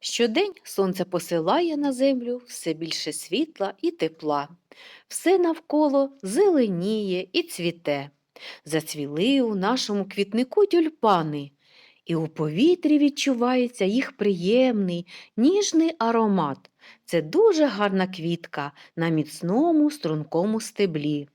Щодень сонце посилає на землю все більше світла і тепла. Все навколо зеленіє і цвіте. Зацвіли у нашому квітнику тюльпани, і у повітрі відчувається їх приємний, ніжний аромат. Це дуже гарна квітка на міцному стрункому стеблі,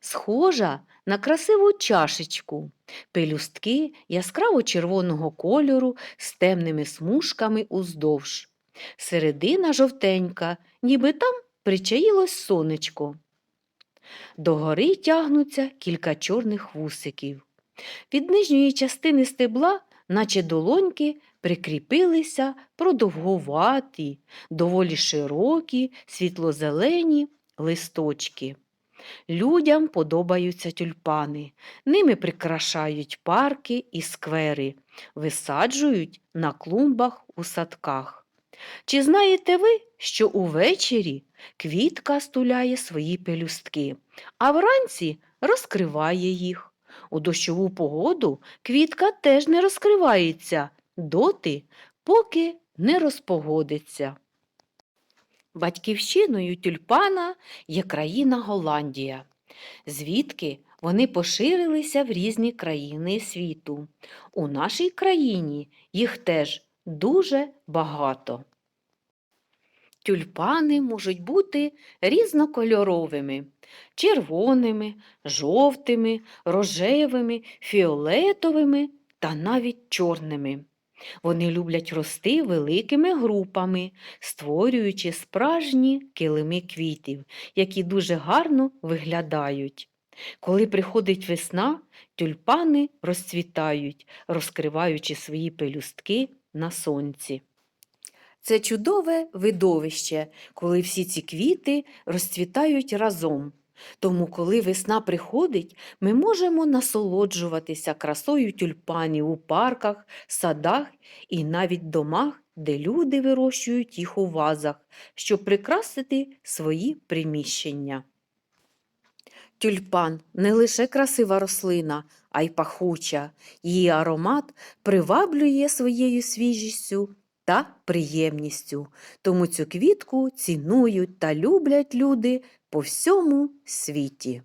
схожа на красиву чашечку. Пелюстки яскраво червоного кольору з темними смужками уздовж. Середина жовтенька, ніби там причаїлось сонечко. Догори тягнуться кілька чорних вусиків. Від нижньої частини стебла, наче долоньки, прикріпилися продовгуваті, доволі широкі, світлозелені листочки. Людям подобаються тюльпани. Ними прикрашають парки і сквери, висаджують на клумбах у садках. Чи знаєте ви, що увечері квітка стуляє свої пелюстки, а вранці розкриває їх? У дощову погоду квітка теж не розкривається доти, поки не розпогодиться. Батьківщиною тюльпана є країна Голландія, звідки вони поширилися в різні країни світу. У нашій країні їх теж дуже багато. Тюльпани можуть бути різнокольоровими червоними, жовтими, рожевими, фіолетовими та навіть чорними. Вони люблять рости великими групами, створюючи справжні килими квітів, які дуже гарно виглядають. Коли приходить весна, тюльпани розцвітають, розкриваючи свої пелюстки на сонці. Це чудове видовище, коли всі ці квіти розцвітають разом. Тому, коли весна приходить, ми можемо насолоджуватися красою тюльпанів у парках, садах і навіть домах, де люди вирощують їх у вазах, щоб прикрасити свої приміщення. Тюльпан не лише красива рослина, а й пахуча. Її аромат приваблює своєю свіжістю та приємністю. Тому цю квітку цінують та люблять люди по всьому світі.